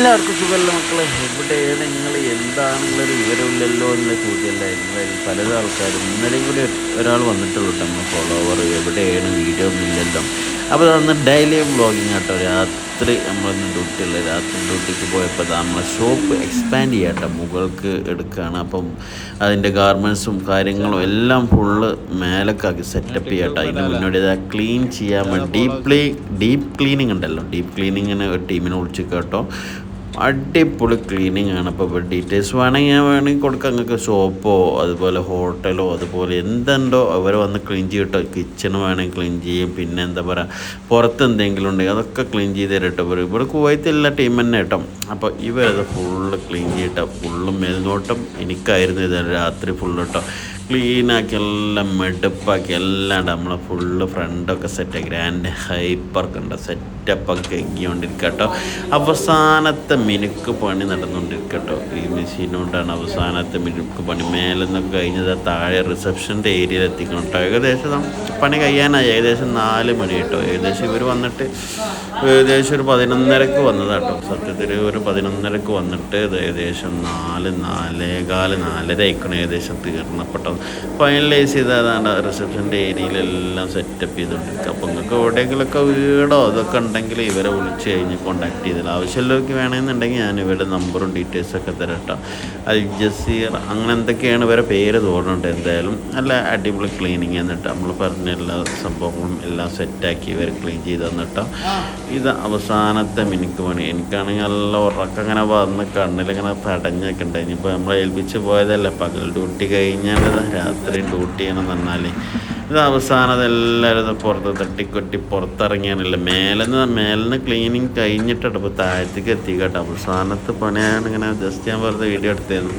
എല്ലാവർക്കും സുഖമല്ല മക്കളെ? എവിടെയാണ് നിങ്ങൾ? എന്താണെന്നുള്ളൊരു വിവരമില്ലല്ലോ എന്നുള്ള ചോദ്യമല്ലായിരുന്നു പലതും ആൾക്കാരും ഇന്നലെയും കൂടി ഒരാൾ വന്നിട്ടുള്ളൂ നമ്മൾ ഫോളോവർ എവിടെയാണ് വീഡിയോ ഒന്നും ഇല്ലല്ലോ. അപ്പോൾ അന്ന് ഡെയിലി വ്ളോഗിങ് കേട്ടോ രാത്രി നമ്മളൊന്ന് ഡ്യൂട്ടിയുള്ള രാത്രി ഡ്യൂട്ടിക്ക് പോയപ്പോൾ നമ്മളെ ഷോപ്പ് എക്സ്പാൻഡ് ചെയ്യാട്ടോ മുകൾക്ക് എടുക്കുകയാണ് അപ്പം അതിന്റെ ഗാർമെൻസും കാര്യങ്ങളും എല്ലാം ഫുള്ള് മേലക്കാക്കി സെറ്റപ്പ് ചെയ്യാട്ടോ അതിന് മുന്നോടി ക്ലീൻ ചെയ്യാൻ വേണ്ടി ഡീപ്പ് ക്ലീ ഡീപ്പ് ക്ലീനിങ് ഉണ്ടല്ലോ. ഡീപ്പ് ക്ലീനിങ്ങിന് ഒരു ടീമിനെ വിളിച്ചു കേട്ടോ അടിപൊളി ക്ലീനിങ് ആണ്. അപ്പോൾ ഡീറ്റെയിൽസ് വേണമെങ്കിൽ ഞാൻ വേണമെങ്കിൽ കൊടുക്കാം. നിങ്ങൾക്ക് ഷോപ്പോ അതുപോലെ ഹോട്ടലോ അതുപോലെ എന്തുണ്ടോ അവർ വന്ന് ക്ലീൻ ചെയ്യട്ടോ. കിച്ചൺ വേണമെങ്കിൽ ക്ലീൻ ചെയ്യും. പിന്നെ എന്താ പറയുക പുറത്ത് എന്തെങ്കിലും ഉണ്ടെങ്കിൽ അതൊക്കെ ക്ലീൻ ചെയ്ത് തരട്ടോ ഇവർ ഇവിടെ കുവൈത്തുള്ള ടീം തന്നെ കേട്ടോ. അപ്പോൾ ഇവരത് ഫുള്ള് ക്ലീൻ ചെയ്യട്ടോ. ഫുള്ളും മേൽനോട്ടം എനിക്കായിരുന്നു ഇത് രാത്രി ഫുള്ള് കേട്ടോ. ക്ലീനാക്കി എല്ലാം മെടുപ്പാക്കി എല്ലാം നമ്മളെ ഫുള്ള് ഫ്രണ്ടൊക്കെ സെറ്റ് ഗ്രാൻഡ് ഹൈപ്പർക്ക് ഉണ്ട്. സെറ്റപ്പൊക്കെ എങ്കിക്കൊണ്ടിരിക്കുക കേട്ടോ അവസാനത്തെ മിനുക്ക് പണി നടന്നുകൊണ്ടിരിക്കുക കേട്ടോ ഈ മെഷീൻ കൊണ്ടാണ് അവസാനത്തെ മിനുക്ക് പണി. മേലെ നിന്നൊക്കെ കഴിഞ്ഞത് താഴെ റിസപ്ഷന്റെ ഏരിയയിൽ എത്തിക്കണം കേട്ടോ ഏകദേശം പണി കഴിയാനായി. ഏകദേശം നാല് മണി കേട്ടോ. ഏകദേശം ഇവർ വന്നിട്ട് ഏകദേശം ഒരു പതിനൊന്നരക്ക് വന്നതാട്ടോ. സത്യത്തിൽ ഒരു പതിനൊന്നരക്ക് വന്നിട്ട് ഇത് ഏകദേശം നാല് നാലേകാൽ നാലര ആയിക്കണം ഏകദേശം തീർന്നപ്പെട്ടത്. ഫൈനലൈസ് ചെയ്തതാണ്. റിസപ്ഷന്റെ ഏരിയയിലെല്ലാം സെറ്റപ്പ് ചെയ്തുകൊണ്ടിരിക്കുക അപ്പോൾ നിങ്ങൾക്ക് എവിടെയെങ്കിലുമൊക്കെ വീടോ അതൊക്കെ ഉണ്ടെങ്കിൽ ഇവരെ വിളിച്ച് കഴിഞ്ഞ് കോൺടാക്ട് ചെയ്തില്ല ആവശ്യമുള്ളവർക്ക് വേണമെന്നുണ്ടെങ്കിൽ ഞാൻ ഇവരുടെ നമ്പറും ഡീറ്റെയിൽസൊക്കെ തരാം കേട്ടോ അൽ ജസീർ അങ്ങനെ എന്തൊക്കെയാണ് ഇവരെ പേര് തോന്നുന്നുണ്ട് എന്തായാലും? നല്ല അടിപൊളി ക്ലീനിങ് എന്നിട്ട് നമ്മൾ പറഞ്ഞ എല്ലാ സംഭവങ്ങളും എല്ലാം സെറ്റാക്കി ഇവർ ക്ലീൻ ചെയ്ത് തന്നിട്ടോ ഇത് അവസാനത്തെ മിനിക്ക് പണി. എനിക്കാണെങ്കിൽ നല്ല ഉറക്കം ഇങ്ങനെ വന്ന് കണ്ണിലിങ്ങനെ തടഞ്ഞൊക്കെ ഉണ്ട് ഇനിയിപ്പോൾ നമ്മൾ ഏൽപ്പിച്ച് പോയതല്ലേ. പകൽ ഡ്യൂട്ടി കഴിഞ്ഞാൽ രാത്രി ഡ്യൂട്ടി ചെയ്യണം എന്നാൽ ഇത് അവസാനം എല്ലാവരും ഇത് പുറത്ത് തട്ടിക്കൊട്ടി പുറത്തിറങ്ങിയാണല്ലോ. മേലെന്ന് മേലെന്ന് ക്ലീനിങ് കഴിഞ്ഞിട്ടുണ്ട് ഇപ്പോൾ താഴത്തേക്ക് എത്തി കേട്ടോ അവസാനത്തെ പണിയാണ് ഇങ്ങനെ ജസ്റ്റ് ഞാൻ വെറുതെ വീഡിയോ എടുത്തായിരുന്നു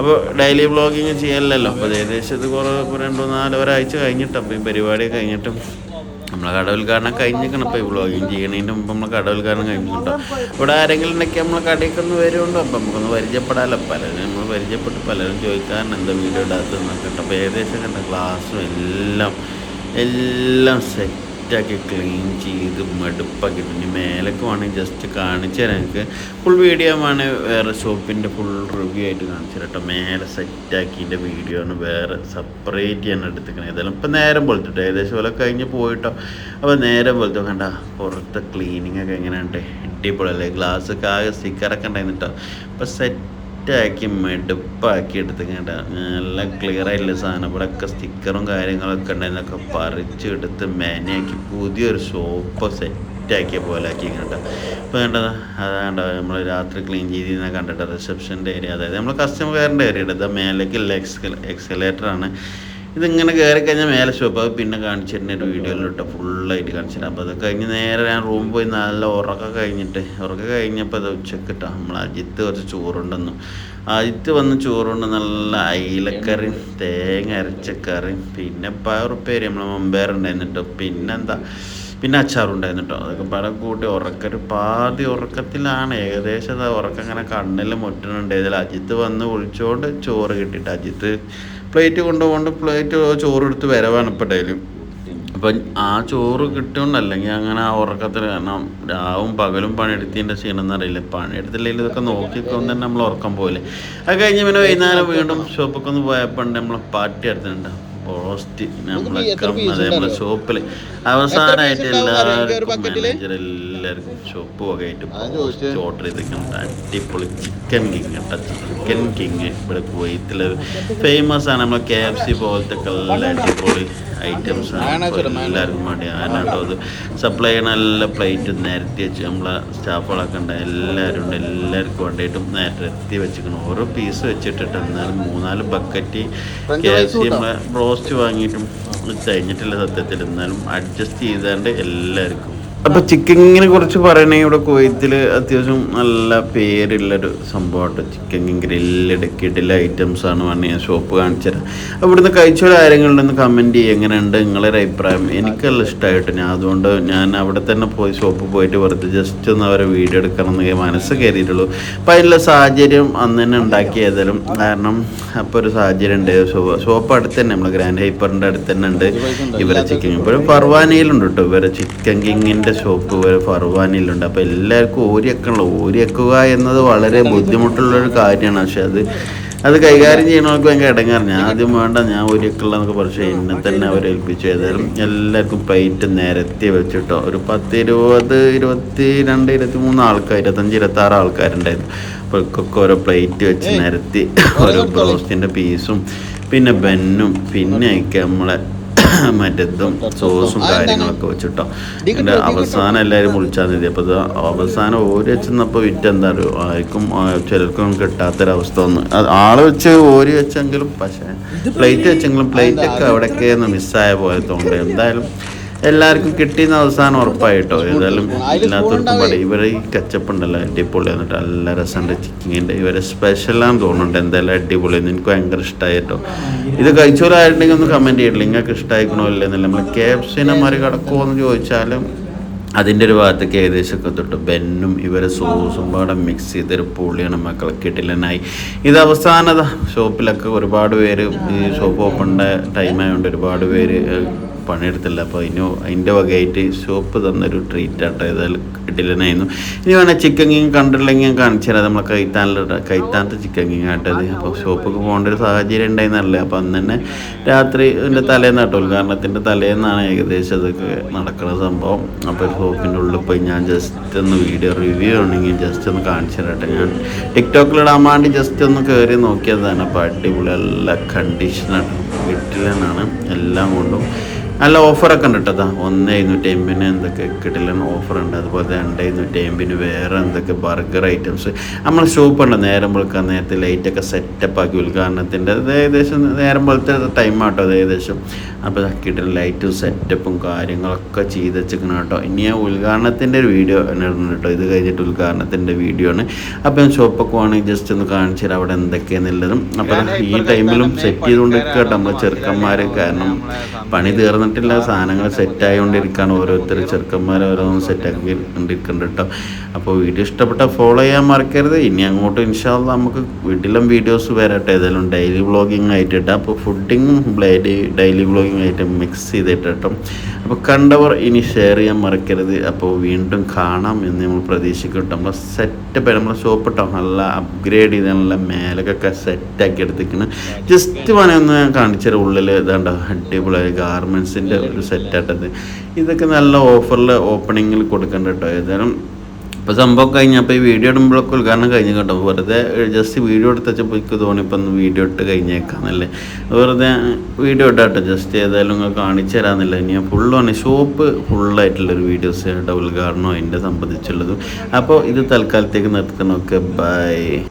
അപ്പോൾ ഡെയിലി ബ്ലോഗിങ് ചെയ്യലല്ലോ അപ്പോൾ ഏകദേശം ഇത് കുറേ രണ്ടോ നാലോ ഒരാഴ്ച കഴിഞ്ഞിട്ട് അപ്പോൾ ഈ പരിപാടി കഴിഞ്ഞിട്ടും നമ്മളെ കട ഉദ്ഘാടനം കഴിഞ്ഞിരിക്കണം ഇപ്പോൾ ഈ വ്ളോഗിങ് ചെയ്യണതിന്റെ മുമ്പ് നമ്മൾ കട ഉദ്ഘാടനം കഴിഞ്ഞിട്ടുണ്ടോ? ഇവിടെ ആരെങ്കിലും ഉണ്ടെങ്കിൽ നമ്മളെ കടയൊക്കെ ഒന്ന് വരുമുണ്ടോ അപ്പം നമുക്കൊന്ന് പരിചയപ്പെടാമല്ലോ പലരും നമ്മൾ പരിചയപ്പെട്ട്. പലരും ചോദിക്കാറുണ്ട് എന്താ വീഡിയോ ഇടാത്തതെന്നൊക്കെ അപ്പോൾ ഏകദേശം കണ്ട ഗ്ലാസ്സും എല്ലാം എല്ലാം സെറ്റാക്കി ക്ലീൻ ചെയ്ത് മടുപ്പാക്കി. പിന്നെ മേലൊക്കെ വേണമെങ്കിൽ ജസ്റ്റ് കാണിച്ചു തരാം എനിക്ക്. ഫുൾ വീഡിയോ വേണമെങ്കിൽ വേറെ ഷോപ്പിന്റെ ഫുൾ റിവ്യൂ ആയിട്ട് കാണിച്ചു തരാം കേട്ടോ മേലെ സെറ്റാക്കിന്റെ വീഡിയോ ആണ് വേറെ സെപ്പറേറ്റ് ചെയ്യാൻ എടുത്തിരിക്കണത് ഏതായാലും ഇപ്പം നേരം പോലത്തെ ഏകദേശം പോലെ കഴിഞ്ഞ് പോയിട്ടോ. അപ്പോൾ നേരം പോലത്തെ കണ്ട പുറത്തെ ക്ലീനിങ് ഒക്കെ എങ്ങനെയുണ്ട്? അടിപൊളിയല്ലേ? ഗ്ലാസ് ഒക്കെ ആകെ സ്റ്റിക്കറൊക്കെ ഉണ്ടായിരുന്നു കേട്ടോ അപ്പോൾ സെറ്റ് സെറ്റാക്കി മെടുപ്പാക്കി എടുത്തിട്ട് നല്ല ക്ലിയർ ആയില്ല സാധനം. ഇവിടെ ഒക്കെ സ്റ്റിക്കറും കാര്യങ്ങളൊക്കെ ഉണ്ടായിരുന്നൊക്കെ പറിച്ചെടുത്ത് മെനയാക്കി പുതിയൊരു ഷോപ്പ് സെറ്റാക്കിയ പോലെ ആക്കി കേട്ടോ ഇപ്പോൾ കണ്ടത് അതാണ്ട് നമ്മൾ രാത്രി ക്ലീൻ ചെയ്തിരുന്ന കണ്ടിട്ട് റിസപ്ഷന്റെ ഏരിയ അതായത് നമ്മൾ കസ്റ്റമർ കെയറിന്റെ ഏരിയ മേലേക്കുള്ള എക്സ് എക്സലേറ്ററാണ് ഇതിങ്ങനെ കയറി കഴിഞ്ഞാൽ മേലെ ഷോപ്പ് അത് പിന്നെ കാണിച്ചിട്ടുണ്ട് ഒരു വീഡിയോയിലിട്ട് ഫുള്ളായിട്ട് കാണിച്ചിട്ടുണ്ട് അപ്പോൾ അത് കഴിഞ്ഞ് നേരെ ഞാൻ റൂമിൽ പോയി നല്ല ഉറക്കം കഴിഞ്ഞിട്ട്. ഉറക്കം കഴിഞ്ഞപ്പോൾ അത് ഉച്ചക്കിട്ട നമ്മൾ അജിത്ത് കുറച്ച് ചോറുണ്ടെന്നു. അജിത്ത് വന്ന് ചോറുണ്ട് നല്ല അയിലക്കറി തേങ്ങ അരച്ചക്കറി പിന്നെ പയറുപ്പേരി നമ്മൾ മുമ്പേറുണ്ടായിരുന്നു കേട്ടോ. പിന്നെന്താ പിന്നെ അച്ചാറുണ്ടായിരുന്നു കേട്ടോ. അതൊക്കെ പല കൂട്ടി ഉറക്കൊരു പാതി ഉറക്കത്തിലാണ്. ഏകദേശം ഉറക്കം ഇങ്ങനെ കണ്ണിൽ ഇതിൽ അജിത്ത് വന്ന് വിളിച്ചോണ്ട് ചോറ് കിട്ടിയിട്ട് അജിത്ത് പ്ലേറ്റ് കൊണ്ടുപോകൊണ്ട് പ്ലേറ്റ് ചോറ് എടുത്ത് വരവാണ് ഇപ്പോൾ ഡെയിലി. അപ്പം ആ ചോറ് കിട്ടുന്നുണ്ടല്ലെങ്കിൽ അങ്ങനെ ആ ഉറക്കത്തിൽ കാരണം രാവും പകലും പണിയെടുത്തതിന്റെ ക്ഷീണമെന്ന് അറിയില്ല പണിയെടുത്തില്ലെങ്കിൽ ഇതൊക്കെ നോക്കിക്കൊണ്ട് തന്നെ നമ്മൾ ഉറക്കം പോകില്ലേ അത് കഴിഞ്ഞ് പിന്നെ വൈകുന്നേരം വീണ്ടും ഷോപ്പൊക്കെ ഒന്ന് പോയപ്പോൾ നമ്മളെ പാർട്ടി എടുത്തിട്ടുണ്ട്. പോസ്റ്റ് നമ്മളെ അതേപോലെ ഷോപ്പിൽ അവസാനമായിട്ട് എല്ലാവർക്കും മാനേജർ എല്ലാവർക്കും ഷോപ്പ് വകയായിട്ട് ഓർഡർ ചെയ്തിട്ടുണ്ട് അടിപൊളി ചിക്കൻ കിങ് കേട്ടോ. ചിക്കൻ കിങ് ഇവിടെ കുവൈത്തിൽ ഫേമസ് ആണ്. നമ്മളെ കെ എഫ് സി പോലത്തെ നല്ല അടിപൊളി ഐറ്റംസ് ആണ്. എല്ലാവർക്കും വേണ്ടി ആനാട്ടോ അത് സപ്ലൈ ചെയ്യണ എല്ലാ പ്ലേറ്റും നേരത്തെ വെച്ച് നമ്മളെ സ്റ്റാഫുകളൊക്കെ ഉണ്ട്. എല്ലാവരും ഉണ്ട്. എല്ലാവർക്കും വേണ്ടിയിട്ടും നിരത്തി വെച്ചിരിക്കണം ഓരോ പീസ് വെച്ചിട്ടിട്ട് എന്നാലും മൂന്നാൽ ബക്കറ്റ് കെ എഫ് സി നമ്മളെ റോസ്റ്റ് വാങ്ങിയിട്ടും കഴിഞ്ഞിട്ടില്ല സത്യത്തിൽ. എന്നാലും അഡ്ജസ്റ്റ് ചെയ്താണ്ട് എല്ലാവർക്കും അപ്പോൾ ചിക്കിങ്ങിനെ കുറിച്ച് പറയണേ ഇവിടെ കുവൈത്തിൽ അത്യാവശ്യം നല്ല പേരുള്ളൊരു ചിക്കൻ ഗ്രില്ല് കിടില ഐറ്റംസ് ആണ് വേണമെങ്കിൽ ഞാൻ ഷോപ്പ് കാണിച്ചുതരാം അപ്പോൾ ഇവിടുന്ന് കഴിച്ചൊരു ആരെങ്കിലും കമന്റ് ചെയ്യുക എങ്ങനെയുണ്ട് നിങ്ങളൊരു അഭിപ്രായം? എനിക്കല്ല ഇഷ്ടമായിട്ട് ഞാൻ അതുകൊണ്ട് ഞാൻ അവിടെ തന്നെ പോയി ഷോപ്പ് പോയിട്ട് വെറുതെ ജസ്റ്റ് ഒന്ന് അവരെ വീഡിയോ എടുക്കണം എന്നൊക്കെ മനസ്സ് കയറിയിട്ടുള്ളൂ അപ്പൊ അതിനുള്ള സാഹചര്യം അന്ന് തന്നെ ഉണ്ടാക്കിയതായാലും കാരണം അപ്പോൾ ഒരു സാഹചര്യം ഉണ്ട്. ഷോപ്പ് അടുത്ത് തന്നെ നമ്മുടെ ഗ്രാൻഡ് ഹൈപ്പറിന്റെ അടുത്ത് തന്നെ ഉണ്ട്. ഇവരെ ചിക്കൻ ഇപ്പോഴും ഫർവാനയിലുണ്ട് കേട്ടോ. ഇവരെ ചിക്കൻ കിങ്ങിന്റെ ബെന്നിന്റെ ഷോപ്പ് വരെ ഫർവാനിലുണ്ട് അപ്പോൾ എല്ലാവർക്കും ഓരിയൊക്കെയുള്ള ഓരിയക്കുക എന്നത് വളരെ ബുദ്ധിമുട്ടുള്ളൊരു കാര്യമാണ്. പക്ഷെ അത് അത് കൈകാര്യം ചെയ്യണവർക്ക് ഭയങ്കര ഇടങ്ങാറ് ഞാൻ ആദ്യം വേണ്ട ഞാൻ ഒരിക്കലെന്നൊക്കെ പറഞ്ഞു. പക്ഷേ എന്നെ തന്നെ അവരെ ഏൽപ്പിച്ചു. ഏതായാലും എല്ലാവർക്കും പ്ലേറ്റ് നിരത്തി വെച്ചിട്ടോ. ഒരു പത്ത് ഇരുപത് ഇരുപത്തി രണ്ട് ഇരുപത്തി മൂന്ന് ആൾക്കാർ ഇരുപത്തഞ്ച് ഇരുപത്തി ആറ് ആൾക്കാരുണ്ടായിരുന്നു. അപ്പോൾ ഒക്കെ ഓരോ പ്ലേറ്റ് വെച്ച് നിരത്തി ഓരോ ബ്രോസ്റ്റിന്റെ പീസും പിന്നെ ബെന്നും പിന്നെ ഒക്കെ നമ്മളെ മറ്റേതും സോസും കാര്യങ്ങളൊക്കെ വെച്ചിട്ടോ. എന്റെ അവസാനം എല്ലാവരും വിളിച്ചാൽ മതി. അപ്പോൾ അവസാനം ഓരി വെച്ചെന്നപ്പോൾ വിറ്റ് എന്താ അറിയോ? ആർക്കും ചിലർക്കും കിട്ടാത്തൊരവസ്ഥ ഒന്ന് ആൾ വെച്ച് ഓരി വെച്ചെങ്കിലും പക്ഷേ പ്ലേറ്റ് വെച്ചെങ്കിലും പ്ലേറ്റ് ഒക്കെ അവിടെയൊക്കെ മിസ്സായ പോലെ തോന്നുന്നു. എന്തായാലും എല്ലാവർക്കും കിട്ടിയെന്ന് അവസാനം ഉറപ്പായിട്ടോ. ഏതായാലും എല്ലാത്തോടും പടി ഇവരെ ഈ കച്ചപ്പ് ഉണ്ടല്ലോ അടിപൊളി എന്നിട്ട് നല്ല രസമുണ്ട് ചിക്കിങ്ങിന്റെ. ഇവരെ സ്പെഷ്യലാന്ന് തോന്നുന്നുണ്ട്. എന്തായാലും അടിപൊളി എനിക്ക് ഭയങ്കര ഇഷ്ടമായിട്ടോ ഇത് കഴിച്ചവരായിട്ടുണ്ടെങ്കിൽ ഒന്ന് കമന്റ് ചെയ്യില്ല നിങ്ങൾക്ക് ഇഷ്ടമായിക്കണോ ഇല്ലെന്നില്ല. നമ്മൾ കെ എഫ് സിനെ മറികടക്കുമോ എന്ന് ചോദിച്ചാലും അതിന്റെ ഒരു ഭാഗത്തേക്ക് ഏകദേശമൊക്കെ തൊട്ട് ബെന്നും ഇവരെ സോസും പാടെ മിക്സ് ചെയ്തൊരു പുള്ളിയാണ് മക്കളെ കിട്ടില്ലെന്നായി ഇത് അവസാനത ഷോപ്പിലൊക്കെ ഒരുപാട് പേര് ഈ ഷോപ്പ് ഓപ്പണിന്റെ ടൈം ആയതുകൊണ്ട് ഒരുപാട് പേര് പണിയെടുത്തില്ല. അപ്പോൾ അതിന് അതിന്റെ വകയായിട്ട് ഷോപ്പ് തന്നൊരു ട്രീറ്റ് ആട്ടോ. ഏതായാലും കിട്ടില്ലെന്നായിരുന്നു. ഇനി വേണേൽ ചിക്കൻ കിങ് കണ്ടില്ലെങ്കിൽ ഞാൻ കാണിച്ചു തരാം. നമ്മളെ കൈത്താനുള്ള കൈത്താനത്തെ ചിക്കൻ കിങ് ആട്ടത് അപ്പോൾ ഷോപ്പൊക്കെ പോകേണ്ട ഒരു സാഹചര്യം ഉണ്ടായിരുന്നല്ലേ? അപ്പോൾ അന്ന് തന്നെ രാത്രി എന്റെ തലേന്ന് കേട്ടോ. ഉദ്ഘാടനത്തിന്റെ തലേന്നാണ് ഏകദേശം അതൊക്കെ നടക്കുന്ന സംഭവം. അപ്പോൾ ഷോപ്പിന്റെ ഉള്ളിൽ പോയി ഞാൻ ജസ്റ്റ് ഒന്ന് വീഡിയോ റിവ്യൂ ആണെങ്കിൽ ജസ്റ്റ് ഒന്ന് കാണിച്ചു തരട്ടെ ഞാൻ ടിക്ടോക്കിൽ ഇടാൻ വേണ്ടി ജസ്റ്റ് ഒന്ന് കയറി നോക്കിയതാണ്. അപ്പോൾ അടിപൊളി എല്ലാ കണ്ടീഷനാണ് വീട്ടിലാണ് എല്ലാം കൊണ്ടും. നല്ല ഓഫറൊക്കെ ഉണ്ട് കേട്ടോ. ഒന്ന് എഴുന്നൂറ്റി അമ്പതിന് എന്തൊക്കെ കിട്ടില്ല ഉണ്ട് അതുപോലെ രണ്ട് എഴുന്നൂറ്റി അമ്പതിന് വേറെ എന്തൊക്കെ ബർഗർ ഐറ്റംസ്. നമ്മൾ ഷോപ്പ് ഉണ്ട്. നേരം വെളുക്കാൻ നേരത്തെ ലൈറ്റൊക്കെ സെറ്റപ്പ് ആക്കി ഉദ്ഘാടനത്തിന്റെ. അത് ഏകദേശം നേരം പോലത്തെ ടൈം ആട്ടോ അത് ഏകദേശം. അപ്പോൾ കിട്ടുന്ന ലൈറ്റും സെറ്റപ്പും കാര്യങ്ങളൊക്കെ ചെയ്ത് വെച്ചിരിക്കണം കേട്ടോ. ഇനി ആ ഉദ്ഘാടനത്തിന്റെ ഒരു വീഡിയോ ഇടുന്നുണ്ട് കേട്ടോ. ഇത് കഴിഞ്ഞിട്ട് ഉദ്ഘാടനത്തിന്റെ വീഡിയോ ആണ്. അപ്പോൾ ഞാൻ ഷോപ്പൊക്കെ വേണമെങ്കിൽ ജസ്റ്റ് ഒന്ന് കാണിച്ചു തരാം അവിടെ എന്തൊക്കെയാണെന്നുള്ളതും അപ്പോൾ ഈ ടൈമിലും സെറ്റ് ചെയ്തുകൊണ്ടിരിക്കുക കേട്ടോ നമ്മൾ ചെറുക്കന്മാർ കാരണം പണി തീർന്നിട്ടില്ല സാധനങ്ങൾ സെറ്റ് ആയിക്കൊണ്ടിരിക്കുകയാണ് ഓരോരുത്തർ. ചെറുക്കന്മാർ ഓരോന്നും സെറ്റാക്കി കൊണ്ടിരിക്കുന്നുണ്ട് കേട്ടോ അപ്പോൾ വീഡിയോ ഇഷ്ടപ്പെട്ട ഫോളോ ചെയ്യാൻ മറക്കരുത്. ഇനി അങ്ങോട്ട് ഇൻഷാല്ല നമുക്ക് വീട്ടിലും വീഡിയോസ് വരട്ടെ. ഏതായാലും ഡെയിലി വ്ളോഗിങ് ആയിട്ടിട്ട് അപ്പോൾ ഫുഡിങ്ങും ഡെയിലി വ്ളോഗിങ് ആയിട്ട് മിക്സ് ചെയ്തിട്ട് കേട്ടോ അപ്പോൾ കണ്ടവർ ഇനി ഷെയർ ചെയ്യാൻ മറക്കരുത്. അപ്പോൾ വീണ്ടും കാണാം എന്ന് നമ്മൾ പ്രതീക്ഷിക്കും കേട്ടോ നമ്മൾ സെറ്റപ്പ് നമ്മളെ ഷോപ്പ് ഇട്ടോ നല്ല അപ്ഗ്രേഡ് ചെയ്ത് നല്ല മേലൊക്കെ സെറ്റാക്കി എടുത്തിരിക്കണം. ജസ്റ്റ് വേണേ ഒന്ന് ഞാൻ കാണിച്ചൊരു ഉള്ളിൽ ഇതാണ്ടോ അടിപൊളി ഗാർമെൻസിന്റെ ഒരു സെറ്റായിട്ടത്. ഇതൊക്കെ നല്ല ഓഫറിൽ ഓപ്പണിങ്ങിൽ കൊടുക്കേണ്ട കേട്ടോ ഏതായാലും ഇപ്പോൾ സംഭവം കഴിഞ്ഞപ്പോൾ ഈ വീഡിയോ ഇടുമ്പോഴൊക്കെ ഉദ്ഘാടനം കഴിഞ്ഞ് കേട്ടോ. വെറുതെ ജസ്റ്റ് വീഡിയോ എടുത്ത് വെച്ചപ്പോൾ എനിക്ക് തോന്നി ഇപ്പം ഒന്ന് വീഡിയോ ഇട്ട് കഴിഞ്ഞേക്കാന്നല്ലേ. വെറുതെ വീഡിയോ ഇട്ടാട്ടോ ജസ്റ്റ് ഏതായാലും നിങ്ങൾ കാണിച്ചു തരാമെന്നില്ല ഇനി ഫുള്ളാണ് ഷോപ്പ് ഫുള്ളായിട്ടുള്ളൊരു വീഡിയോസ് ഉദ്ഘാടനം അതിന്റെ സംബന്ധിച്ചുള്ളതും. അപ്പോൾ ഇത് തൽക്കാലത്തേക്ക് നിർത്തണമൊക്കെ ബൈ